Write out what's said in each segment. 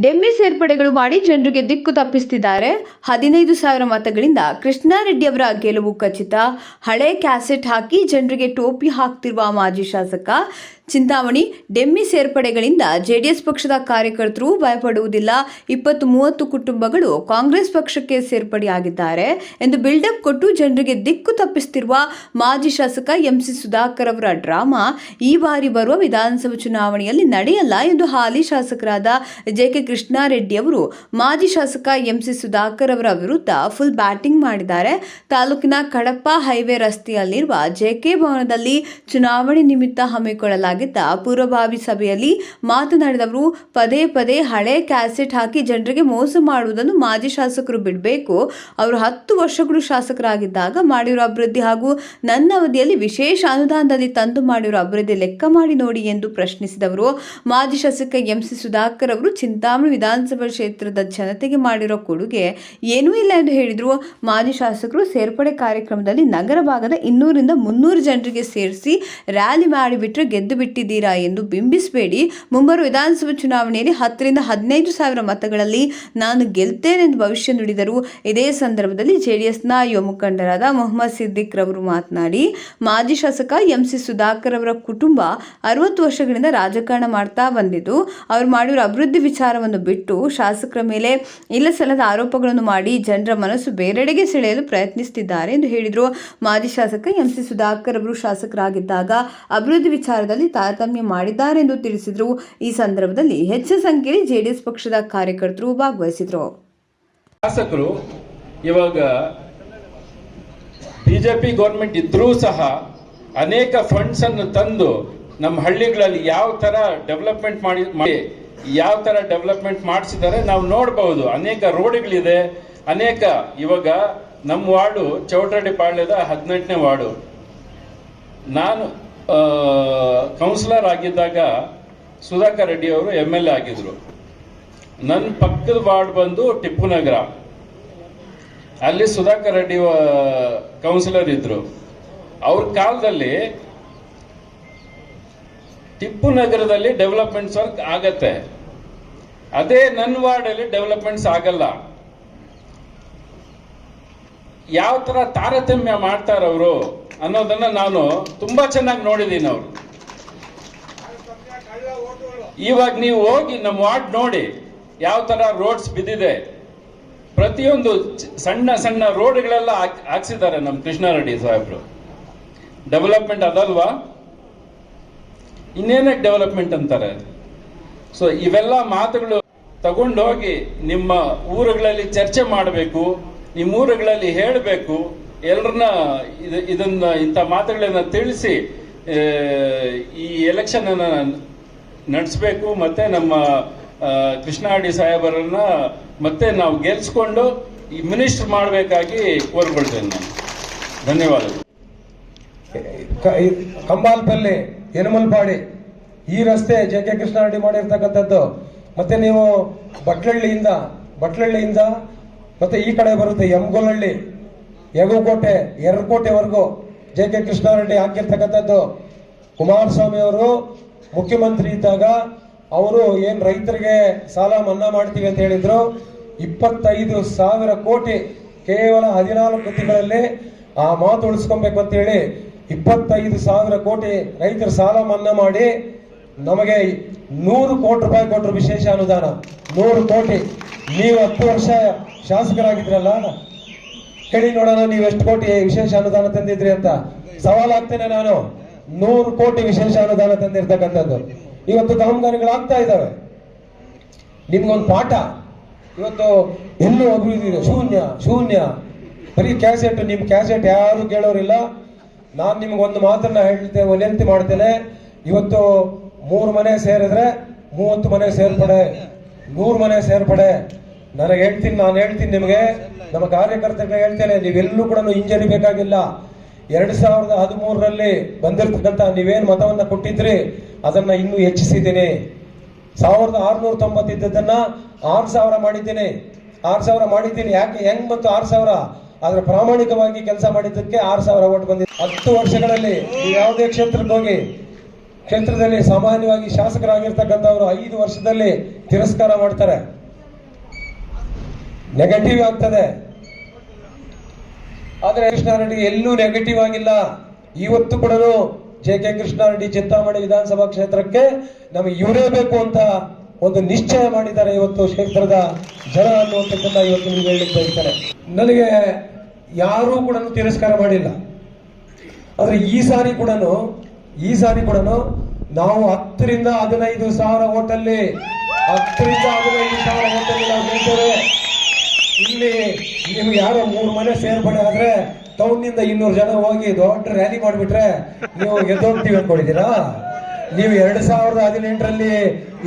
Demy ಸೇರ್ಪಡೆಗಳು ಮಾಡಿ ಜನರಿಗೆ ದಿಕ್ಕು ತಪ್ಪಿಸುತ್ತಿದ್ದಾರೆ ಹದಿನೈದು ಸಾವಿರ ಮತಗಳಿಂದ ಕೃಷ್ಣಾರೆಡ್ಡಿ ಅವರ ಗೆಲುವು ಖಚಿತ. ಹಳೆ ಕ್ಯಾಸೆಟ್ ಹಾಕಿ ಜನರಿಗೆ ಟೋಪಿ ಹಾಕ್ತಿರುವ ಮಾಜಿ ಶಾಸಕ. ಚಿಂತಾಮಣಿ, ಡೆಮ್ಮಿ ಸೇರ್ಪಡೆಗಳಿಂದ ಜೆಡಿಎಸ್ ಪಕ್ಷದ ಕಾರ್ಯಕರ್ತರು ಭಯಪಡುವುದಿಲ್ಲ. ಇಪ್ಪತ್ತು ಮೂವತ್ತು ಕುಟುಂಬಗಳು ಕಾಂಗ್ರೆಸ್ ಪಕ್ಷಕ್ಕೆ ಸೇರ್ಪಡೆಯಾಗಿದ್ದಾರೆ ಎಂದು ಬಿಲ್ಡಪ್ ಕೊಟ್ಟು ಜನರಿಗೆ ದಿಕ್ಕು ತಪ್ಪಿಸುತ್ತಿರುವ ಮಾಜಿ ಶಾಸಕ ಎಂಸಿ ಸುಧಾಕರ್ ಅವರ ಡ್ರಾಮಾ ಈ ಬಾರಿ ಬರುವ ವಿಧಾನಸಭಾ ಚುನಾವಣೆಯಲ್ಲಿ ನಡೆಯಲ್ಲ ಎಂದು ಹಾಲಿ ಶಾಸಕರಾದ ಜೆ ಕೆ ಕೃಷ್ಣಾರೆಡ್ಡಿ ಅವರು ಮಾಜಿ ಶಾಸಕ ಎಂಸಿ ಸುಧಾಕರ್ ಅವರ ವಿರುದ್ಧ ಫುಲ್ ಬ್ಯಾಟಿಂಗ್ ಮಾಡಿದ್ದಾರೆ. ತಾಲೂಕಿನ ಕಡಪ ಹೈವೇ ರಸ್ತೆಯಲ್ಲಿರುವ ಜೆಕೆ ಭವನದಲ್ಲಿ ಚುನಾವಣೆ ನಿಮಿತ್ತ ಹಮ್ಮಿಕೊಳ್ಳಲಾಗಿದ್ದ ಪೂರ್ವಭಾವಿ ಸಭೆಯಲ್ಲಿ ಮಾತನಾಡಿದವರು, ಪದೇ ಪದೇ ಹಳೆ ಕ್ಯಾಸೆಟ್ ಹಾಕಿ ಜನರಿಗೆ ಮೋಸ ಮಾಡುವುದನ್ನು ಮಾಜಿ ಶಾಸಕರು ಬಿಡಬೇಕು. ಅವರು ಹತ್ತು ವರ್ಷಗಳು ಶಾಸಕರಾಗಿದ್ದಾಗ ಮಾಡಿರುವ ಅಭಿವೃದ್ಧಿ ಹಾಗೂ ನನ್ನ ಅವಧಿಯಲ್ಲಿ ವಿಶೇಷ ಅನುದಾನದಲ್ಲಿ ತಂದು ಮಾಡಿರುವ ಅಭಿವೃದ್ಧಿ ಲೆಕ್ಕ ಮಾಡಿ ನೋಡಿ ಎಂದು ಪ್ರಶ್ನಿಸಿದವರು. ಮಾಜಿ ಶಾಸಕ ಎಂಸಿ ಸುಧಾಕರ್ ಅವರು ಚಿಂತಾಮಣಿ ವಿಧಾನಸಭಾ ಕ್ಷೇತ್ರದ ಜನತೆಗೆ ಮಾಡಿರೋ ಕೊಡುಗೆ ಏನೂ ಇಲ್ಲ ಎಂದು ಹೇಳಿದರು. ಮಾಜಿ ಶಾಸಕರು ಸೇರ್ಪಡೆ ಕಾರ್ಯಕ್ರಮದಲ್ಲಿ ನಗರ ಭಾಗದ ಇನ್ನೂರಿಂದ ಮುನ್ನೂರು ಜನರಿಗೆ ಸೇರಿಸಿ ರ್ಯಾಲಿ ಮಾಡಿಬಿಟ್ರೆ ಗೆದ್ದು ಬಿಟ್ಟಿದ್ದೀರಾ ಎಂದು ಬಿಂಬಿಸಬೇಡಿ. ಮುಂಬರುವ ವಿಧಾನಸಭಾ ಚುನಾವಣೆಯಲ್ಲಿ ಹತ್ತರಿಂದ ಹದಿನೈದು ಸಾವಿರ ಮತಗಳಲ್ಲಿ ನಾನು ಗೆಲ್ತೇನೆ ಎಂದು ಭವಿಷ್ಯ ನುಡಿದರು. ಇದೇ ಸಂದರ್ಭದಲ್ಲಿ ಜೆಡಿಎಸ್ನ ಯುವ ಮುಖಂಡರಾದ ಮೊಹಮ್ಮದ್ ಸಿದ್ದಿಕ್ ರವರು ಮಾತನಾಡಿ, ಮಾಜಿ ಶಾಸಕ ಎಂ ಸಿ ಸುಧಾಕರ್ ಅವರ ಕುಟುಂಬ ಅರವತ್ತು ವರ್ಷಗಳಿಂದ ರಾಜಕಾರಣ ಮಾಡ್ತಾ ಬಂದಿದ್ದು, ಅವರು ಮಾಡಿರೋ ಅಭಿವೃದ್ಧಿ ವಿಚಾರವನ್ನು ಬಿಟ್ಟು ಶಾಸಕರ ಮೇಲೆ ಇಲ್ಲ ಸಲ್ಲದ ಆರೋಪಗಳನ್ನು ಮಾಡಿ ಜನರ ಮನಸ್ಸು ಬೇರೆಡೆಗೆ ಸೆಳೆಯಲು ಪ್ರಯತ್ನಿಸುತ್ತಿದ್ದಾರೆ ಎಂದು ಹೇಳಿದರು. ಮಾಜಿ ಶಾಸಕ ಎಂಸಿ ಸುಧಾಕರ್ ಅವರು ಶಾಸಕರಾಗಿದ್ದಾಗ ಅಭಿವೃದ್ಧಿ ವಿಚಾರದಲ್ಲಿ ತಾರತಮ್ಯ ಮಾಡಿದ್ದಾರೆ ಎಂದು ತಿಳಿಸಿದರು. ಈ ಸಂದರ್ಭದಲ್ಲಿ ಹೆಚ್ಚಿನ ಸಂಖ್ಯೆಯಲ್ಲಿ ಜೆಡಿಎಸ್ ಪಕ್ಷದ ಕಾರ್ಯಕರ್ತರು ಭಾಗವಹಿಸಿದರು. ಶಾಸಕರು ಇವಾಗ ಬಿಜೆಪಿ ಗೌರ್ಮೆಂಟ್ ಇದ್ರೂ ಸಹ ಅನೇಕ ಫಂಡ್ಸ್ ಅನ್ನು ತಂದು ನಮ್ಮ ಹಳ್ಳಿಗಳಲ್ಲಿ ಯಾವ ತರ ಡೆವಲಪ್ಮೆಂಟ್ ಮಾಡಿ ಯಾವ ತರ ಡೆವಲಪ್ಮೆಂಟ್ ಮಾಡಿಸಿದ್ದಾರೆ ನಾವು ನೋಡಬಹುದು. ಅನೇಕ ರೋಡ್ಗಳಿದೆ. ಅನೇಕ ಇವಾಗ ನಮ್ಮ ವಾರ್ಡು ಚೌಟ್ರಡ್ಡಿ ಪಾಳ್ಯದ ಹದಿನೆಂಟನೇ ವಾರ್ಡು. ನಾನು ಕೌನ್ಸಿಲರ್ ಆಗಿದ್ದಾಗ ಸುಧಾಕರ್ ರೆಡ್ಡಿ ಅವರು ಎಂ ಎಲ್ ಎ ಆಗಿದ್ರು. ನನ್ನ ಪಕ್ಕದ ವಾರ್ಡ್ ಬಂದು ಟಿಪ್ಪು ನಗರ. ಅಲ್ಲಿ ಸುಧಾಕರ್ ರೆಡ್ಡಿ ಕೌನ್ಸಿಲರ್ ಇದ್ರು. ಅವ್ರ ಕಾಲದಲ್ಲಿ ಟಿಪ್ಪು ನಗರದಲ್ಲಿ ಡೆವಲಪ್ಮೆಂಟ್ಸ್ ವರ್ಕ್ ಆಗತ್ತೆ. ಅದೇ ನನ್ನ ವಾರ್ಡಲ್ಲಿ ಡೆವಲಪ್ಮೆಂಟ್ಸ್ ಆಗಲ್ಲ. ಯಾವ ತರ ತಾರತಮ್ಯ ಮಾಡ್ತಾರ ಅವರು ಅನ್ನೋದನ್ನ ನಾನು ತುಂಬಾ ಚೆನ್ನಾಗಿ ನೋಡಿದ್ದೀನಿ ಅವರು. ಇವಾಗ ನೀವು ಹೋಗಿ ನಮ್ಮ ವಾರ್ಡ್ ನೋಡಿ ಯಾವ ತರ ರೋಡ್ಸ್ ಬಿದ್ದಿದೆ. ಪ್ರತಿಯೊಂದು ಸಣ್ಣ ಸಣ್ಣ ರೋಡ್ಗಳೆಲ್ಲ ಹಾಕ್- ಹಾಕ್ಸಿದ್ದಾರೆ ನಮ್ಮ ಕೃಷ್ಣಾರೆಡ್ಡಿ ಸಾಹೇಬ್ರು. ಡೆವಲಪ್ಮೆಂಟ್ ಅದಲ್ವಾ? ಇನ್ನೇನಕ್ಕೆ ಡೆವಲಪ್ಮೆಂಟ್ ಅಂತಾರೆ. ಸೊ ಇವೆಲ್ಲ ಮಾತುಗಳು ತಗೊಂಡೋಗಿ ನಿಮ್ಮ ಊರುಗಳಲ್ಲಿ ಚರ್ಚೆ ಮಾಡಬೇಕು, ನಿಮ್ಮ ಊರುಗಳಲ್ಲಿ ಹೇಳಬೇಕು ಎಲ್ಲರನ್ನ ಇದು- ಇದನ್ನ, ಇಂಥ ಮಾತುಗಳನ್ನ ತಿಳಿಸಿ ಈ ಎಲೆಕ್ಷನ್ ನಡೆಸಬೇಕು, ಮತ್ತೆ ನಮ್ಮ ಕೃಷ್ಣಾಡಿ ಸಾಹೇಬರನ್ನ ಮತ್ತೆ ನಾವು ಗೆಲ್ಸ್ಕೊಂಡು ಈ ಮಿನಿಸ್ಟರ್ ಮಾಡಬೇಕಾಗಿ ಕೋರ್ಕೊಳ್ತೇನೆ ನಾನು. ಧನ್ಯವಾದಗಳು. ಕಂಬಾಲ್ಪಲ್ಲಿ ಯನಮಲ್ಪಾಡಿ ಈ ರಸ್ತೆ ಜೆ ಕೆ ಕೃಷ್ಣಾರೆಡ್ಡಿ ಮಾಡಿರ್ತಕ್ಕಂಥದ್ದು. ಮತ್ತೆ ನೀವು ಬಟ್ಲಹಳ್ಳಿಯಿಂದ ಬಟ್ಲಹಳ್ಳಿಯಿಂದ ಮತ್ತೆ ಈ ಕಡೆ ಬರುತ್ತೆ ಯಮಗೋಲಹಳ್ಳಿ ಯಗುಕೋಟೆ ಎರಕೋಟೆವರೆಗೂ ಜೆ ಕೆ ಕೃಷ್ಣಾರೆಡ್ಡಿ ಹಾಕಿರ್ತಕ್ಕಂಥದ್ದು. ಕುಮಾರಸ್ವಾಮಿ ಅವರು ಮುಖ್ಯಮಂತ್ರಿ ಇದ್ದಾಗ ಅವರು ಏನ್ ರೈತರಿಗೆ ಸಾಲ ಮನ್ನಾ ಮಾಡ್ತೀವಿ ಅಂತ ಹೇಳಿದ್ರು. ಇಪ್ಪತ್ತೈದು ಸಾವಿರ ಕೋಟಿ ಕೇವಲ ಹದಿನಾಲ್ಕು ತಿಂಗಳಲ್ಲಿ ಆ ಮಾತು ಉಳಿಸ್ಕೊಬೇಕು ಅಂತ ಹೇಳಿ ಇಪ್ಪತ್ತೈದು ಸಾವಿರ ಕೋಟಿ ರೈತರ ಸಾಲ ಮನ್ನಾ ಮಾಡಿ ನಮಗೆ ನೂರು ಕೋಟಿ ರೂಪಾಯಿ ಕೊಟ್ಟರು ವಿಶೇಷ ಅನುದಾನ. ನೂರು ಕೋಟಿ. ನೀವು ಹತ್ತು ವರ್ಷ ಶಾಸಕರಾಗಿದ್ರಲ್ಲ? ಹೇಳಿ ನೋಡೋಣ, ನೀವು ಎಷ್ಟು ಕೋಟಿ ವಿಶೇಷ ಅನುದಾನ ತಂದಿದ್ರಿ ಅಂತ. ಸವಾಲಾಗ್ತೇನೆ ನಾನು. ನೂರು ಕೋಟಿ ವಿಶೇಷ ಅನುದಾನ ತಂದಿರ್ತಕ್ಕಂಥದ್ದು. ಇವತ್ತು ಕಾಮಗಾರಿಗಳಾಗ್ತಾ ಇದ್ದಾವೆ. ನಿಮ್ಗೊಂದು ಪಾಠ. ಇವತ್ತು ಎಲ್ಲೂ ಅಭಿವೃದ್ಧಿ ಶೂನ್ಯ ಶೂನ್ಯ. ಬರೀ ಕ್ಯಾಸೆಟ್ ನಿಮ್ ಕ್ಯಾಸೆಟ್ ಯಾರು ಕೇಳೋರಿಲ್ಲ. ನಾನು ನಿಮ್ಗೆ ಒಂದು ಮಾತನ್ನ ಹೇಳ್ತೇನೆ, ವಿನಂತಿ ಮಾಡ್ತೇನೆ. ಇವತ್ತು ಮೂರು ಮನೆ ಸೇರಿದ್ರೆ ಮೂವತ್ತು ಮನೆ ಸೇರ್ಪಡೆ, ನೂರು ಮನೆ ಸೇರ್ಪಡೆ. ನನಗೆ ಹೇಳ್ತೀನಿ, ನಾನು ಹೇಳ್ತೀನಿ ನಿಮಗೆ. ನಮ್ಮ ಕಾರ್ಯಕರ್ತರಿಗೆ ಹೇಳ್ತೇನೆ, ನೀವೆಲ್ಲೂ ಕೂಡ ಹಿಂಜರಿಬೇಕಾಗಿಲ್ಲ ಎರಡ್ ಸಾವಿರದ ಹದಿಮೂರರಲ್ಲಿ ಬಂದಿರತಕ್ಕಂತ ನೀವೇನು ಮತವನ್ನ ಕೊಟ್ಟಿದ್ರಿ, ಅದನ್ನ ಇನ್ನೂ ಹೆಚ್ಚಿಸಿದ್ದೀನಿ. ಸಾವಿರದ ಆರುನೂರ ತೊಂಬತ್ತಿದ್ದದನ್ನ ಆರು ಸಾವಿರ ಮಾಡಿದ್ದೀನಿ. ಆರು ಸಾವಿರ ಮಾಡಿದ್ದೀನಿ. ಯಾಕೆ ಹೆಂಗ್ ಬಂತು ಆರು ಸಾವಿರ ಆದ್ರೆ ಪ್ರಾಮಾಣಿಕವಾಗಿ ಕೆಲಸ ಮಾಡಿದ್ದಕ್ಕೆ ಆರು ಸಾವಿರ ಓಟ್ ಬಂದಿದೆ. ಹತ್ತು ವರ್ಷಗಳಲ್ಲಿ ಯಾವುದೇ ಕ್ಷೇತ್ರಕ್ಕೆ ಹೋಗಿ, ಕ್ಷೇತ್ರದಲ್ಲಿ ಸಾಮಾನ್ಯವಾಗಿ ಶಾಸಕರಾಗಿರ್ತಕ್ಕಂಥವ್ರು ಐದು ವರ್ಷದಲ್ಲಿ ತಿರಸ್ಕಾರ ಮಾಡ್ತಾರೆ. ನೆಗೆಟಿವ್ ಆಗ್ತದೆ. ಆದ್ರೆ ಕೃಷ್ಣಾರೆಡ್ಡಿ ಎಲ್ಲೂ ನೆಗೆಟಿವ್ ಆಗಿಲ್ಲ. ಇವತ್ತು ಕೂಡ ಜೆ ಕೆ ಕೃಷ್ಣಾರೆಡ್ಡಿ ಚಿಂತಾಮಣಿ ವಿಧಾನಸಭಾ ಕ್ಷೇತ್ರಕ್ಕೆ ನಮಗೆ ಇವರೇ ಬೇಕು ಅಂತ ಒಂದು ನಿಶ್ಚಯ ಮಾಡಿದ್ದಾರೆ ಇವತ್ತು ಕ್ಷೇತ್ರದ ಜನ ಅನ್ನುವಂಥದ್ದನ್ನ ಇವತ್ತು ನೀವು ಹೇಳಲಿಕ್ಕೆ ನನಗೆ ಯಾರೂ ಕೂಡ ತಿರಸ್ಕಾರ ಮಾಡಿಲ್ಲ. ಆದ್ರೆ ಈ ಸಾರಿ ಕೂಡ ಈ ಸಾರಿ ಕೂಡ ನಾವು ಹತ್ತರಿಂದ ಹದಿನೈದು ಸಾವಿರ ಓಟಲ್ಲಿ ಹತ್ತರಿಂದ ಹದಿನೈದು ಸಾವಿರ ಹೋಟೆಲ್ ನಾವು ಹೇಳ್ತೇವೆ ಇಲ್ಲಿ ನಿಮ್ಗೆ ಯಾರೋ ಮೂರು ಮನೆ ಸೇರ್ಪಡೆ ಆದ್ರೆ ಟೌನ್ನಿಂದ ಇನ್ನೂರು ಜನ ಹೋಗಿ ದೊಡ್ಡ ರ್ಯಾಲಿ ಮಾಡಿಬಿಟ್ರೆ ನೀವು ಗೆದ್ದೋಗ್ತೀವಿ ಅನ್ಕೊಂಡಿದ್ದೀರಾ? ನೀವು ಎರಡ್ ಸಾವಿರದ ಹದಿನೆಂಟರಲ್ಲಿ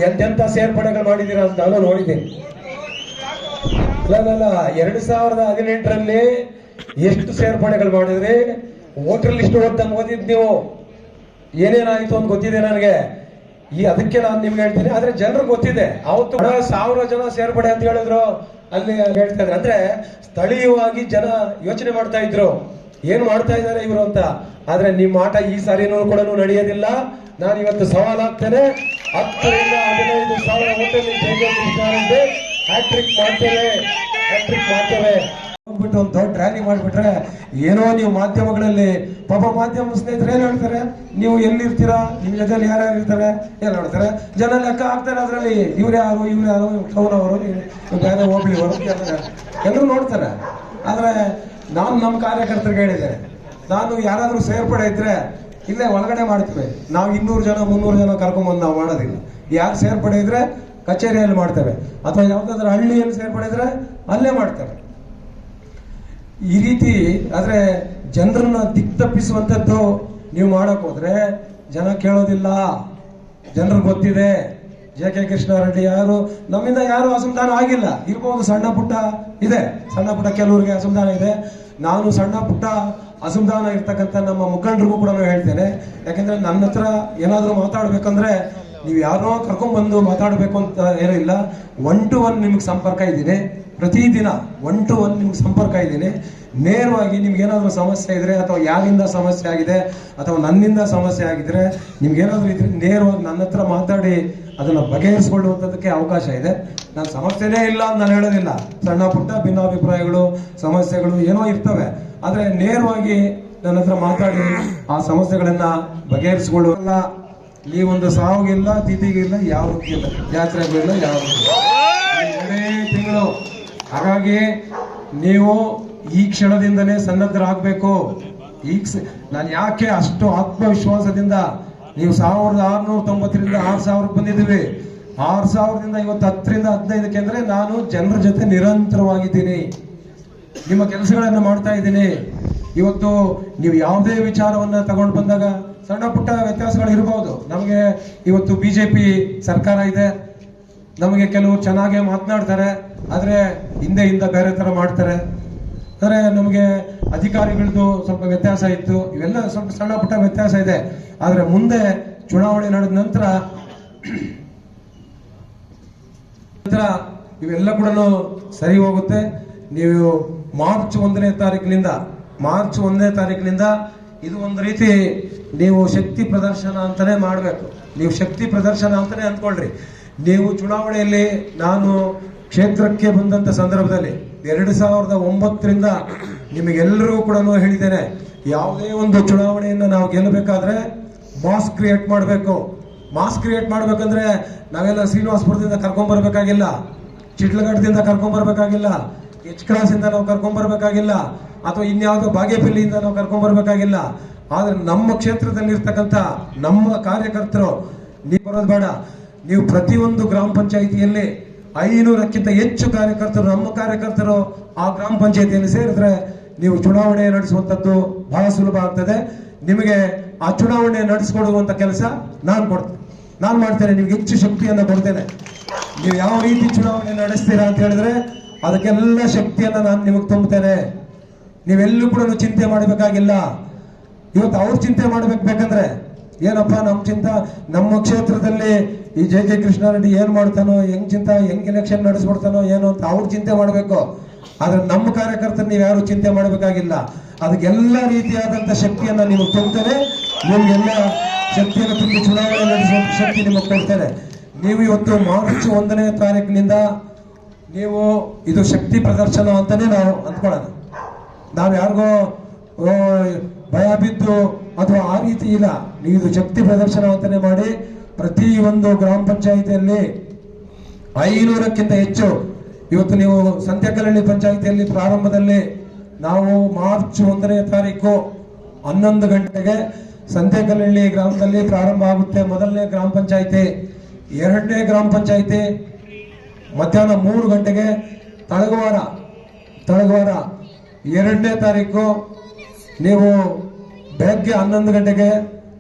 ಎಂತೆಂತ ಸೇರ್ಪಡೆಗಳು ಮಾಡಿದ್ದೀರಾ ಅಂತ ನಾನು ನೋಡಿದ್ದೀನಿ. ಅಲ್ಲ, ಎರಡ್ ಸಾವಿರದ ಹದಿನೆಂಟರಲ್ಲಿ ಎಷ್ಟು ಸೇರ್ಪಡೆಗಳು ಮಾಡಿದ್ರಿ? ವೋಟರ್ ಲಿಸ್ಟ್ ಓದ್ದಂಗೆ ಓದಿದ್ ನೀವು? ಏನೇನಾಯ್ತು ಅಂತ ಗೊತ್ತಿದೆ ನನಗೆ. ಈ ಅದಕ್ಕೆ ನಾನು ನಿಮ್ಗೆ ಹೇಳ್ತೀನಿ. ಆದ್ರೆ ಜನರು ಗೊತ್ತಿದೆ. ಅವತ್ತು ಸಾವಿರ ಜನ ಸೇರ್ಪಡೆ ಅಂತ ಹೇಳಿದ್ರು. ಅಲ್ಲಿ ಹೇಳ್ತಾ ಇದ್ರು. ಅಂದ್ರೆ ಸ್ಥಳೀಯವಾಗಿ ಜನ ಯೋಚನೆ ಮಾಡ್ತಾ ಇದ್ರು. ಏನ್ ಮಾಡ್ತಾ ಇದ್ದಾರೆ ಇವರು ಅಂತ. ಆದ್ರೆ ನಿಮ್ಮ ಆಟ ಈ ಸಾರಿನೂ ಕೂಡ ನಡೆಯೋದಿಲ್ಲ. ನಾನು ಇವತ್ತು ಸವಾಲಾಗ್ತೇನೆ ಹತ್ತರಿಂದ ಹದಿನೈದು ಸಾವಿರ ಹೋಟೆಲ್ ಹ್ಯಾಟ್ರಿಕ್ ಮಾಡ್ತೇವೆ. ಹ್ಯಾಟ್ರಿಕ್ ಮಾಡ್ತೇವೆ. ಹೋಗ್ಬಿಟ್ಟು ಒಂದು ದೊಡ್ಡ ರ್ಯಾಲಿ ಮಾಡಿಬಿಟ್ರೆ ಏನೋ ನೀವು ಮಾಧ್ಯಮಗಳಲ್ಲಿ ಪಾಪ ಮಾಧ್ಯಮ ಸ್ನೇಹಿತರು ಏನ್ ಹೇಳ್ತಾರೆ? ನೀವು ಎಲ್ಲಿರ್ತೀರಾ? ನಿಮ್ ಜೊತೆಲಿ ಯಾರ್ಯಾರು ಇರ್ತಾರೆ? ಏನ್ ಹೇಳ್ತಾರೆ ಜನ ಲೆಕ್ಕ ಹಾಕ್ತಾರೆ ಅದ್ರಲ್ಲಿ ಇವ್ರು ಯಾರು ಇವ್ರು ಯಾರು ಟೌನ್ ಅವರು ಬೇರೆ ಅವರು ಎಲ್ಲರೂ ನೋಡ್ತಾರೆ. ಆದ್ರೆ ನಾನು ನಮ್ಮ ಕಾರ್ಯಕರ್ತರಿಗೆ ಹೇಳಿದೆ, ನಾನು ಯಾರಾದ್ರೂ ಸೇರ್ಪಡೆ ಇದ್ರೆ ಇಲ್ಲೇ ಒಳಗಡೆ ಮಾಡ್ತೀವಿ. ನಾವು ಇನ್ನೂರು ಜನ, ಮುನ್ನೂರು ಜನ ಕರ್ಕೊಂಬಂದು ನಾವು ಮಾಡೋದಿಲ್ಲ. ಯಾರು ಸೇರ್ಪಡೆ ಇದ್ರೆ ಕಚೇರಿಯಲ್ಲಿ ಮಾಡ್ತೇವೆ. ಅಥವಾ ಯಾವ್ದಾದ್ರು ಹಳ್ಳಿಯಲ್ಲಿ ಸೇರ್ಪಡೆ ಇದ್ರೆ ಅಲ್ಲೇ ಮಾಡ್ತಾರೆ ಈ ರೀತಿ ಆದ್ರೆ ಜನರನ್ನ ದಿಕ್ ತಪ್ಪಿಸುವಂತದ್ದು ನೀವು ಮಾಡಕ್ ಹೋದ್ರೆ ಜನ ಕೇಳೋದಿಲ್ಲ. ಜನರಿಗೆ ಗೊತ್ತಿದೆ. ಜೆ ಕೆ ಕೃಷ್ಣಾರೆಡ್ಡಿ ಯಾರು, ನಮ್ಮಿಂದ ಯಾರು ಅಸಮಾಧಾನ ಆಗಿಲ್ಲ. ಇರ್ಬೋದು ಸಣ್ಣ ಪುಟ್ಟ ಇದೆ. ಸಣ್ಣ ಪುಟ್ಟ ಕೆಲವರಿಗೆ ಅಸಮಾಧಾನ ಇದೆ. ನಾನು ಸಣ್ಣ ಪುಟ್ಟ ಅಸಮಾಧಾನ ಇರ್ತಕ್ಕಂಥ ನಮ್ಮ ಮುಖಂಡರಿಗೂ ಕೂಡ ಹೇಳ್ತೇನೆ. ಯಾಕಂದ್ರೆ ನನ್ನ ಹತ್ರ ಏನಾದರೂ ಮಾತಾಡ್ಬೇಕಂದ್ರೆ ನೀವು ಯಾರೋ ಕರ್ಕೊಂಡ್ಬಂದು ಮಾತಾಡಬೇಕು ಅಂತ ಏನೂ ಇಲ್ಲ. ಒನ್ ಟು ಒನ್ ನಿಮ್ಗೆ ಸಂಪರ್ಕ ಇದ್ದೀನಿ. ಪ್ರತಿದಿನ ಒನ್ ಟು ಒನ್ ನಿಮ್ಗೆ ಸಂಪರ್ಕ ಇದ್ದೀನಿ. ನೇರವಾಗಿ ನಿಮ್ಗೇನಾದರೂ ಸಮಸ್ಯೆ ಇದ್ರೆ ಅಥವಾ ಯಾರಿಂದ ಸಮಸ್ಯೆ ಆಗಿದೆ ಅಥವಾ ನನ್ನಿಂದ ಸಮಸ್ಯೆ ಆಗಿದ್ರೆ ನಿಮ್ಗೆ ಏನಾದರೂ ಇದ್ರೆ ನೇರವಾಗಿ ನನ್ನ ಹತ್ರ ಮಾತಾಡಿ ಅದನ್ನ ಬಗೆಹರಿಸ್ಕೊಳ್ಳುವಂಥದ್ದಕ್ಕೆ ಅವಕಾಶ ಇದೆ. ನಾನು ಸಮಸ್ಯೆನೇ ಇಲ್ಲ ಅಂತ ನಾನು ಹೇಳೋದಿಲ್ಲ. ಸಣ್ಣ ಪುಟ್ಟ ಭಿನ್ನಾಭಿಪ್ರಾಯಗಳು, ಸಮಸ್ಯೆಗಳು ಏನೋ ಇರ್ತವೆ. ಆದರೆ ನೇರವಾಗಿ ನನ್ನ ಹತ್ರ ಮಾತಾಡಿ ಆ ಸಮಸ್ಯೆಗಳನ್ನ ಬಗೆಹರಿಸಿಕೊಳ್ಳುವಲ್ಲ ಒಂದು ಸಾವಿಗಿಲ್ಲ, ತಿಥಿಗಿಲ್ಲ ಯಾವುದಕ್ಕಿಲ್ಲ ಜಾತ್ರೆಗಳಿಲ್ಲ ಯಾವ ಎರಡೇ ತಿಂಗಳು. ಹಾಗಾಗಿ ನೀವು ಈ ಕ್ಷಣದಿಂದಲೇ ಸನ್ನದ್ಧರಾಗಬೇಕು. ಈಗ ನಾನು ಯಾಕೆ ಅಷ್ಟು ಆತ್ಮವಿಶ್ವಾಸದಿಂದ, ನೀವು ಸಾವಿರದ ಆರುನೂರ ತೊಂಬತ್ತರಿಂದ ಆರು ಸಾವಿರಕ್ಕೆ ಬಂದಿದ್ದೀವಿ ಆರು ಸಾವಿರದಿಂದ ಇವತ್ತು ಹತ್ತರಿಂದ ಹದಿನೈದಕ್ಕೆ ಅಂದ್ರೆ ನಾನು ಜನರ ಜೊತೆ ನಿರಂತರವಾಗಿದ್ದೀನಿ. ನಿಮ್ಮ ಕೆಲಸಗಳನ್ನು ಮಾಡ್ತಾ ಇದ್ದೀನಿ. ಇವತ್ತು ನೀವು ಯಾವುದೇ ವಿಚಾರವನ್ನ ತಗೊಂಡು ಬಂದಾಗ ಸಣ್ಣ ಪುಟ್ಟ ವ್ಯತ್ಯಾಸಗಳು ಇವತ್ತು ಬಿಜೆಪಿ ಸರ್ಕಾರ ಇದೆ. ನಮಗೆ ಕೆಲವರು ಚೆನ್ನಾಗೆ ಮಾತನಾಡ್ತಾರೆ. ಆದ್ರೆ ಹಿಂದೆ ಹಿಂದೆ ಬೇರೆ ತರ ಮಾಡ್ತಾರೆ. ಅಂದ್ರೆ ನಮಗೆ ಅಧಿಕಾರಿಗಳದ್ದು ಸ್ವಲ್ಪ ವ್ಯತ್ಯಾಸ ಇತ್ತು. ಇವೆಲ್ಲ ಸ್ವಲ್ಪ ಸಣ್ಣ ಪುಟ್ಟ ವ್ಯತ್ಯಾಸ ಇದೆ. ಆದ್ರೆ ಮುಂದೆ ಚುನಾವಣೆ ನಡೆದ ನಂತರ ನಂತರ ಇವೆಲ್ಲ ಕೂಡ ಸರಿ ಹೋಗುತ್ತೆ. ನೀವು ಮಾರ್ಚ್ ಒಂದನೇ ತಾರೀಕಿನಿಂದ, ಮಾರ್ಚ್ ಒಂದನೇ ತಾರೀಕಿನಿಂದ ಇದು ಒಂದು ರೀತಿ ನೀವು ಶಕ್ತಿ ಪ್ರದರ್ಶನ ಅಂತಲೇ ಮಾಡಬೇಕು. ನೀವು ಶಕ್ತಿ ಪ್ರದರ್ಶನ ಅಂತಲೇ ಅಂದ್ಕೊಳ್ರಿ. ನೀವು ಚುನಾವಣೆಯಲ್ಲಿ ನಾನು ಕ್ಷೇತ್ರಕ್ಕೆ ಬಂದಂತ ಸಂದರ್ಭದಲ್ಲಿ ಎರಡು ಸಾವಿರದ ಒಂಬತ್ತರಿಂದ ನಿಮಗೆಲ್ಲರಿಗೂ ಕೂಡ ಹೇಳಿದ್ದೇನೆ, ಯಾವುದೇ ಒಂದು ಚುನಾವಣೆಯನ್ನು ನಾವು ಗೆಲ್ಲಬೇಕಾದ್ರೆ ಮಾಸ್ ಕ್ರಿಯೇಟ್ ಮಾಡಬೇಕು. ಮಾಸ್ ಕ್ರಿಯೇಟ್ ಮಾಡಬೇಕಂದ್ರೆ ನಾವೆಲ್ಲ ಶ್ರೀನಿವಾಸಪುರದಿಂದ ಕರ್ಕೊಂಬರ್ಬೇಕಾಗಿಲ್ಲ ಚಿಟ್ಲಘಟ್ಟದಿಂದ ಕರ್ಕೊಂಡ್ ಬರ್ಬೇಕಾಗಿಲ್ಲ ಎಚ್ ಕ್ರಾಸ್ ಇಂದ ನಾವು ಕರ್ಕೊಂಬರ್ಬೇಕಾಗಿಲ್ಲ ಅಥವಾ ಇನ್ಯಾವುದೋ ಬಾಗೇಪಲ್ಲಿಯಿಂದ ನಾವು ಕರ್ಕೊಂಡ್ ಬರ್ಬೇಕಾಗಿಲ್ಲ ಆದ್ರೆ ನಮ್ಮ ಕ್ಷೇತ್ರದಲ್ಲಿ ಇರ್ತಕ್ಕಂತ ನಮ್ಮ ಕಾರ್ಯಕರ್ತರು, ನೀವು ಬರೋದು ಬೇಡ. ನೀವು ಪ್ರತಿಯೊಂದು ಗ್ರಾಮ ಪಂಚಾಯಿತಿಯಲ್ಲಿ ಐನೂರಕ್ಕಿಂತ ಹೆಚ್ಚು ಕಾರ್ಯಕರ್ತರು, ನಮ್ಮ ಕಾರ್ಯಕರ್ತರು ಆ ಗ್ರಾಮ ಪಂಚಾಯಿತಿಯಲ್ಲಿ ಸೇರಿದ್ರೆ ನೀವು ಚುನಾವಣೆ ನಡೆಸುವಂತದ್ದು ಬಹಳ ಸುಲಭ ಆಗ್ತದೆ. ನಿಮಗೆ ಆ ಚುನಾವಣೆ ನಡೆಸಿಕೊಡುವಂತ ಕೆಲಸ ನಾನು ಕೊಡ್ತೇನೆ. ನಾನು ಮಾಡ್ತೇನೆ, ನಿಮ್ಗೆ ಹೆಚ್ಚು ಶಕ್ತಿಯನ್ನ ಕೊಡ್ತೇನೆ. ನೀವು ಯಾವ ರೀತಿ ಚುನಾವಣೆ ನಡೆಸ್ತೀರಾ ಅಂತ ಹೇಳಿದ್ರೆ ಅದಕ್ಕೆಲ್ಲ ಶಕ್ತಿಯನ್ನ ನಾನು ನಿಮಗೆ ತುಂಬುತ್ತೇನೆ. ನೀವೆಲ್ಲೂ ಕೂಡ ಚಿಂತೆ ಮಾಡಬೇಕಾಗಿಲ್ಲ. ಇವತ್ತು ಅವ್ರು ಚಿಂತೆ ಮಾಡ್ಬೇಕು ಬೇಕಂದ್ರೆ, ಏನಪ್ಪ ನಮ್ಮ ಚಿಂತ? ನಮ್ಮ ಕ್ಷೇತ್ರದಲ್ಲಿ ಈ ಜೆ ಕೆ ಕೃಷ್ಣಾರೆಡ್ಡಿ ಏನ್ ಮಾಡ್ತಾನೋ, ಹೆಂಗ್ ಚಿಂತ, ಹೆಂಗ್ ಎಲೆಕ್ಷನ್ ನಡೆಸ್ಬಿಡ್ತಾನೋ, ಏನೋ ಅಂತ ಅವ್ರು ಚಿಂತೆ ಮಾಡಬೇಕು. ಆದ್ರೆ ನಮ್ಮ ಕಾರ್ಯಕರ್ತರು ನೀವು ಯಾರು ಚಿಂತೆ ಮಾಡಬೇಕಾಗಿಲ್ಲ. ಅದಕ್ಕೆಲ್ಲ ರೀತಿಯಾದಂತ ಶಕ್ತಿಯನ್ನ ನೀವು ತುಂಬುತ್ತೇನೆ ನಿಮ್ಗೆಲ್ಲ ಶಕ್ತಿಯನ್ನು ತುಂಬಿ ಚುನಾವಣೆ ನಡೆಸುವಂತ ಶಕ್ತಿ ನಿಮಗೆ ಕೊಡ್ತೇನೆ ನೀವು ಇವತ್ತು ಮಾರ್ಚ್ ಒಂದನೇ ತಾರೀಕಿನಿಂದ ನೀವು ಇದು ಶಕ್ತಿ ಪ್ರದರ್ಶನ ಅಂತಾನೆ ನಾವು ಅಂದ್ಕೊಳ್ಳೋಣ ನಾವು ಯಾರಿಗೋ ಭಯ ಬಿದ್ದು ಅಥವಾ ಆ ರೀತಿ ಇಲ್ಲ ನೀವು ಶಕ್ತಿ ಪ್ರದರ್ಶನ ಅಂತಾನೆ ಮಾಡಿ ಪ್ರತಿ ಒಂದು ಗ್ರಾಮ ಪಂಚಾಯಿತಿಯಲ್ಲಿ ಐನೂರಕ್ಕಿಂತ ಹೆಚ್ಚು, ಇವತ್ತು ನೀವು ಸಂತೆಕಲ್ಲಿ ಪಂಚಾಯಿತಿಯಲ್ಲಿ ಪ್ರಾರಂಭದಲ್ಲಿ ನಾವು ಮಾರ್ಚ್ ಒಂದನೇ ತಾರೀಕು ಹನ್ನೊಂದು ಗಂಟೆಗೆ ಸಂತೆಕಲ್ಲಿ ಗ್ರಾಮದಲ್ಲಿ ಪ್ರಾರಂಭ ಆಗುತ್ತೆ. ಮೊದಲನೇ ಗ್ರಾಮ ಪಂಚಾಯಿತಿ, ಎರಡನೇ ಗ್ರಾಮ ಪಂಚಾಯಿತಿ, ಮಧ್ಯಾಹ್ನ ಮೂರು ಗಂಟೆಗೆ ತಳಗವಾರ ತಳಗವಾರ ಎರಡನೇ ತಾರೀಕು ನೀವು ಬೆಳಗ್ಗೆ ಹನ್ನೊಂದು ಗಂಟೆಗೆ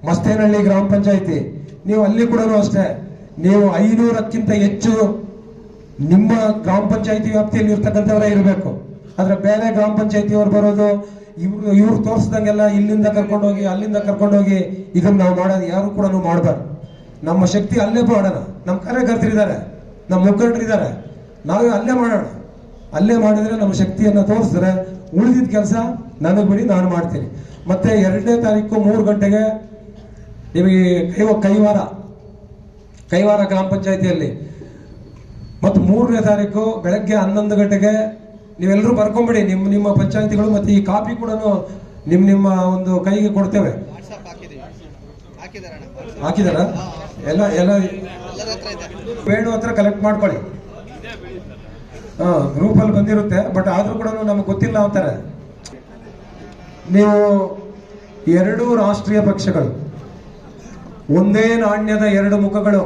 ಮಸ್ತೇನಹಳ್ಳಿ ಗ್ರಾಮ ಪಂಚಾಯಿತಿ. ನೀವು ಅಲ್ಲಿ ಕೂಡ ಅಷ್ಟೇ. ನೀವು ಐನೂರಕ್ಕಿಂತ ಹೆಚ್ಚು ನಿಮ್ಮ ಗ್ರಾಮ ಪಂಚಾಯಿತಿ ವ್ಯಾಪ್ತಿಯಲ್ಲಿ ಇರ್ತಕ್ಕಂಥವರೇ ಇರಬೇಕು. ಆದ್ರೆ ಬೇರೆ ಗ್ರಾಮ ಪಂಚಾಯಿತಿಯವ್ರು ಬರೋದು, ಇವ್ರು ಇವ್ರು ತೋರಿಸ್ದಂಗೆಲ್ಲ ಇಲ್ಲಿಂದ ಕರ್ಕೊಂಡೋಗಿ, ಅಲ್ಲಿಂದ ಕರ್ಕೊಂಡೋಗಿ ಇದನ್ನ ನಾವು ಮಾಡೋದು ಯಾರು ಕೂಡ ಮಾಡಬಾರ್ದು. ನಮ್ಮ ಶಕ್ತಿ ಅಲ್ಲೇ ಮಾಡೋಣ ನಮ್ಮ ಕಾರ್ಯಕರ್ತರಿದ್ದಾರೆ, ನಮ್ಮ ಮುಖಂಡರಿದ್ದಾರೆ. ನಾವೇ ಅಲ್ಲೇ ಮಾಡೋಣ. ಅಲ್ಲೇ ಮಾಡಿದ್ರೆ ನಮ್ಮ ಶಕ್ತಿಯನ್ನ ತೋರಿಸಿದ್ರೆ ಉಳಿದಿದ್ದ ಕೆಲಸ ನನಗೆ ಬಿಡಿ ನಾನು ಮಾಡ್ತೀನಿ. ಮತ್ತೆ ಎರಡನೇ ತಾರೀಕು ಮೂರು ಗಂಟೆಗೆ ನಿಮಗೆ ಕೈವ ಕೈವಾರ ಕೈವಾರ ಗ್ರಾಮ ಪಂಚಾಯಿತಿಯಲ್ಲಿ. ಮತ್ತು ಮೂರನೇ ತಾರೀಕು ಬೆಳಗ್ಗೆ ಹನ್ನೊಂದು ಗಂಟೆಗೆ ನೀವೆಲ್ಲರೂ ಬರ್ಕೊಂಬಿಡಿ. ನಿಮ್ಮ ನಿಮ್ಮ ಪಂಚಾಯಿತಿಗಳು ಮತ್ತೆ ಈ ಕಾಪಿ ಕೂಡ ನಿಮ್ಮ ನಿಮ್ಮ ಒಂದು ಕೈಗೆ ಕೊಡ್ತೇವೆ. ಹಾಕಿದಾರ ಎಲ್ಲ ಎಲ್ಲ ಬೇಣು ಹತ್ರ ಕಲೆಕ್ಟ್ ಮಾಡ್ಕೊಳ್ಳಿ. ಗ್ರೂಪಲ್ಲಿ ಬಂದಿರುತ್ತೆ ಬಟ್ ಆದರೂ ಕೂಡ ನಮ್ಗೆ ಗೊತ್ತಿಲ್ಲ ಅಂತಾರೆ. ನೀವು ಎರಡೂ ರಾಷ್ಟ್ರೀಯ ಪಕ್ಷಗಳು, ಒಂದೇ ನಾಣ್ಯದ ಎರಡು ಮುಖಗಳು,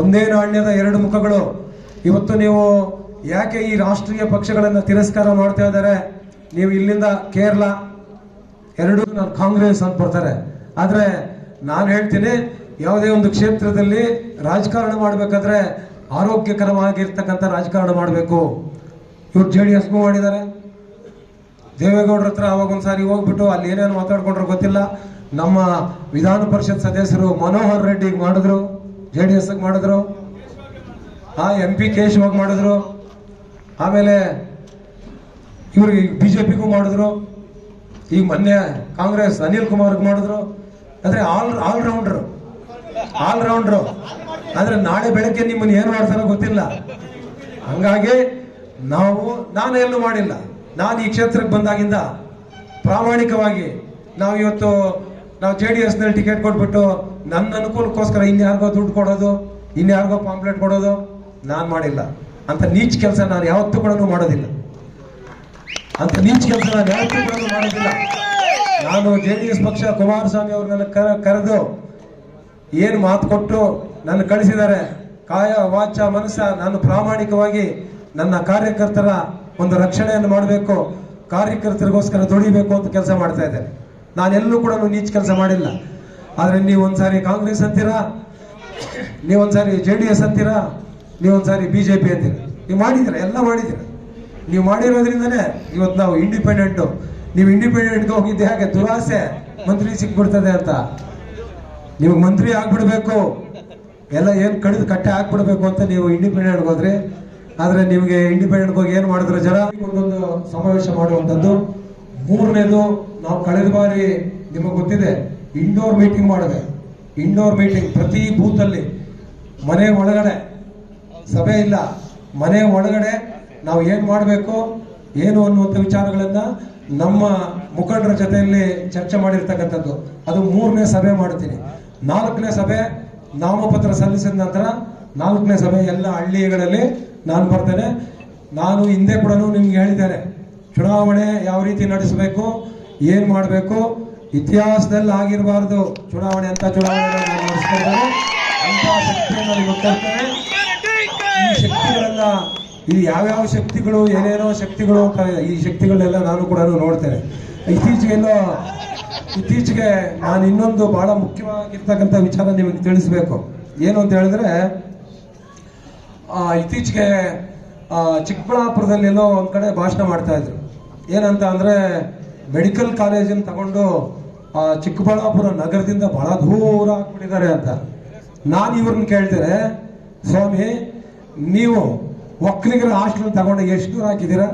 ಒಂದೇ ನಾಣ್ಯದ ಎರಡು ಮುಖಗಳು, ಇವತ್ತು ನೀವು ಯಾಕೆ ಈ ರಾಷ್ಟ್ರೀಯ ಪಕ್ಷಗಳನ್ನು ತಿರಸ್ಕಾರ ಮಾಡ್ತಾ ಇದ್ದಾರೆ? ನೀವು ಇಲ್ಲಿಂದ ಕೇರಳ, ಎರಡು ಕಾಂಗ್ರೆಸ್ ಅಂತ ಬರ್ತಾರೆ. ಆದರೆ ನಾನು ಹೇಳ್ತೀನಿ, ಯಾವುದೇ ಒಂದು ಕ್ಷೇತ್ರದಲ್ಲಿ ರಾಜಕಾರಣ ಮಾಡಬೇಕಾದ್ರೆ ಆರೋಗ್ಯಕರವಾಗಿರ್ತಕ್ಕಂಥ ರಾಜಕಾರಣ ಮಾಡಬೇಕು. ಇವ್ರು ಜೆ ಡಿ ಎಸ್ಗೂ ಮಾಡಿದ್ದಾರೆ. ದೇವೇಗೌಡರ ಹತ್ರ ಅವಾಗ ಒಂದ್ಸಾರಿ ಹೋಗ್ಬಿಟ್ಟು ಅಲ್ಲಿ ಏನೇನು ಮಾತಾಡ್ಕೊಂಡ್ರು ಗೊತ್ತಿಲ್ಲ. ನಮ್ಮ ವಿಧಾನ ಪರಿಷತ್ ಸದಸ್ಯರು ಮನೋಹರ್ ರೆಡ್ಡಿಗೆ ಮಾಡಿದ್ರು, ಜೆ ಡಿ ಎಸ್ಗೆ ಮಾಡಿದ್ರು. ಆ ಎಂ ಪಿ ಕೇಶವಾಗ ಮಾಡಿದ್ರು. ಆಮೇಲೆ ಇವ್ರಿಗೆ ಬಿ ಜೆ ಪಿಗೂ ಮಾಡಿದ್ರು. ಈಗ ಮೊನ್ನೆ ಕಾಂಗ್ರೆಸ್ ಅನಿಲ್ ಕುಮಾರ್ಗೆ ಮಾಡಿದ್ರು. ಅಂದ್ರೆ ಆಲ್ ಆಲ್ರೌಂಡ್ರು. ಆಲ್ರೌಂಡ್ರು. ಆಲ್ ರೌಂಡ್ರು ಆದ್ರೆ ನಾಳೆ ಬೆಳಗ್ಗೆ ನಿಮ್ಮನ್ನ ಏನ್ ಮಾಡ್ತಾರೋ ಗೊತ್ತಿಲ್ಲ. ಹಂಗಾಗಿ ನಾವು, ನಾನು ಎಲ್ಲೂ ಮಾಡಿಲ್ಲ. ನಾನು ಈ ಕ್ಷೇತ್ರಕ್ಕೆ ಬಂದಾಗಿಂದ ಪ್ರಾಮಾಣಿಕವಾಗಿ ನಾವು ಇವತ್ತು ನಾವು ಜೆ ಡಿ ಎಸ್ನಲ್ಲಿ ಟಿಕೆಟ್ ಕೊಟ್ಬಿಟ್ಟು ನನ್ನ ಅನುಕೂಲಕ್ಕೋಸ್ಕರ ಇನ್ಯಾರಿಗೋ ದುಡ್ಡು ಕೊಡೋದು ಇನ್ಯಾರಿಗೋ ಪಾಂಪ್ಲೆಟ್ ಕೊಡೋದು ನಾನು ಮಾಡಿಲ್ಲ. ಅಂತ ನೀಚ್ ಕೆಲಸ ನಾನು ಯಾವತ್ತೂ ಕೂಡ ಮಾಡೋದಿಲ್ಲ. ಅಂತ ನೀಚ್ ಕೆಲಸ ನಾನು ಯಾವತ್ತೂ ಕೂಡ ಮಾಡೋದಿಲ್ಲ. ನಾನು ಜೆ ಡಿ ಎಸ್ ಪಕ್ಷ ಕುಮಾರಸ್ವಾಮಿ ಅವ್ರನ್ನ ಕರ, ಕರೆದು ಏನು ಮಾತು ಕೊಟ್ಟು ನನ್ನ ಕಳಿಸಿದ್ದಾರೆ. ಕಾಯ ವಾಚ ಮನಸ್ಸ ನಾನು ಪ್ರಾಮಾಣಿಕವಾಗಿ ನನ್ನ ಕಾರ್ಯಕರ್ತರ ಒಂದು ರಕ್ಷಣೆಯನ್ನು ಮಾಡಬೇಕು. ಕಾರ್ಯಕರ್ತರಿಗೋಸ್ಕರ ದುಡಿಬೇಕು ಅಂತ ಕೆಲಸ ಮಾಡ್ತಾ ಇದ್ದೇನೆ. ನಾನೆಲ್ಲೂ ಕೂಡ ನೀಚ್ ಕೆಲಸ ಮಾಡಿಲ್ಲ. ಆದರೆ ನೀವು ಒಂದ್ಸಾರಿ ಕಾಂಗ್ರೆಸ್ ಅಂತೀರಾ ನೀವೊಂದ್ಸಾರಿ ಜೆ ಡಿ ಎಸ್ ಅಂತೀರಾ ನೀವೊಂದ್ಸಾರಿ ಬಿ ಜೆ ಪಿ ಅಂತೀರಾ ನೀವು ಮಾಡಿದ್ದೀರಾ? ಎಲ್ಲ ಮಾಡಿದ್ದೀರಾ? ನೀವು ಮಾಡಿರೋದ್ರಿಂದನೇ ಇವತ್ತು ನಾವು ಇಂಡಿಪೆಂಡೆಂಟು ನೀವು ಇಂಡಿಪೆಂಡೆಂಟ್ಗೆ ಹೋಗಿದ್ದೆ ಹಾಗೆ ದುರಾಸೆ ಮಂತ್ರಿ ಸಿಕ್ಬಿಡ್ತದೆ ಅಂತ. ನಿಮಗೆ ಮಂತ್ರಿ ಆಗ್ಬಿಡ್ಬೇಕು. ಎಲ್ಲ ಏನು ಕಡಿದು ಕಟ್ಟೆ ಹಾಕ್ಬಿಡ್ಬೇಕು ಅಂತ ನೀವು ಇಂಡಿಪೆಂಡೆಂಟ್ಗೆ ಹೋದ್ರಿ, ಆದರೆ ನಿಮಗೆ ಇಂಡಿಪೆಂಡೆಂಟ್ ಹೋಗಿ ಏನು ಮಾಡಿದ್ರು ಜನ? ಒಂದೊಂದು ಸಮಾವೇಶ ಮಾಡುವಂಥದ್ದು. ಮೂರನೇದು, ನಾವು ಕಳೆದ ಬಾರಿ ನಿಮಗೆ ಗೊತ್ತಿದೆ ಇಂಡೋರ್ ಮೀಟಿಂಗ್ ಮಾಡಿದೆ ಇಂಡೋರ್ ಮೀಟಿಂಗ್ ಪ್ರತಿ ಬೂತಲ್ಲಿ ಮನೆ ಒಳಗಡೆ. ಸಭೆ ಇಲ್ಲ. ಮನೆ ಒಳಗಡೆ ನಾವು ಏನು ಮಾಡಬೇಕು, ಏನು ಅನ್ನುವಂಥ ವಿಚಾರಗಳನ್ನು ನಮ್ಮ ಮುಖಂಡರ ಜೊತೆಯಲ್ಲಿ ಚರ್ಚೆ ಮಾಡಿರ್ತಕ್ಕಂಥದ್ದು. ಅದು ಮೂರನೇ ಸಭೆ ಮಾಡ್ತೀನಿ. ನಾಲ್ಕನೇ ಸಭೆ ನಾಮಪತ್ರ ಸಲ್ಲಿಸಿದ ನಂತರ ನಾಲ್ಕನೇ ಸಭೆ ಎಲ್ಲ ಹಳ್ಳಿಗಳಲ್ಲಿ ನಾನು ಬರ್ತೇನೆ. ನಾನು ಹಿಂದೆ ಕೂಡ ನಿಮ್ಗೆ ಹೇಳಿದ್ದೇನೆ. ಚುನಾವಣೆ ಯಾವ ರೀತಿ ನಡೆಸಬೇಕು, ಏನ್ ಮಾಡಬೇಕು, ಇತಿಹಾಸದಲ್ಲಿ ಆಗಿರಬಾರ್ದು ಚುನಾವಣೆ ಅಂತ ಚುನಾವಣೆ ಕೊಡ್ತೇನೆ. ಈ ಶಕ್ತಿಗಳೆಲ್ಲ ಯಾವ್ಯಾವ ಶಕ್ತಿಗಳು, ಏನೇನೋ ಶಕ್ತಿಗಳು, ಈ ಶಕ್ತಿಗಳನ್ನೆಲ್ಲ ನಾನು ಕೂಡ ನೋಡ್ತೇನೆ. ಇತ್ತೀಚೆಗೆಲ್ಲೋ ಇತ್ತೀಚೆಗೆ ನಾನು ಇನ್ನೊಂದು ಬಹಳ ಮುಖ್ಯವಾಗಿರ್ತಕ್ಕಂಥ ವಿಚಾರ ನಿಮಗೆ ತಿಳಿಸ್ಬೇಕು. ಏನು ಅಂತ ಹೇಳಿದ್ರೆ ಇತ್ತೀಚೆಗೆ ಚಿಕ್ಕಬಳ್ಳಾಪುರದಲ್ಲಿ ಎಲ್ಲೋ ಒಂದು ಕಡೆ ಭಾಷಣ ಮಾಡ್ತಾ ಇದ್ರು. ಏನಂತ ಅಂದ್ರೆ ಮೆಡಿಕಲ್ ಕಾಲೇಜನ್ನು ತಗೊಂಡು ಆ, ಚಿಕ್ಕಬಳ್ಳಾಪುರ ನಗರದಿಂದ ಬಹಳ ದೂರ ಆಗ್ಬಿಟ್ಟಿದ್ದಾರೆ ಅಂತ. ನಾನು ಇವ್ರನ್ನ ಕೇಳ್ತೇನೆ ಸ್ವಾಮಿ ನೀವು ಒಕ್ಕಲಿಗರ ಹಾಸ್ಟೆಲ್ ತಗೊಂಡು ಎಷ್ಟು ದೂರ ಹಾಕಿದ್ದೀರಾ?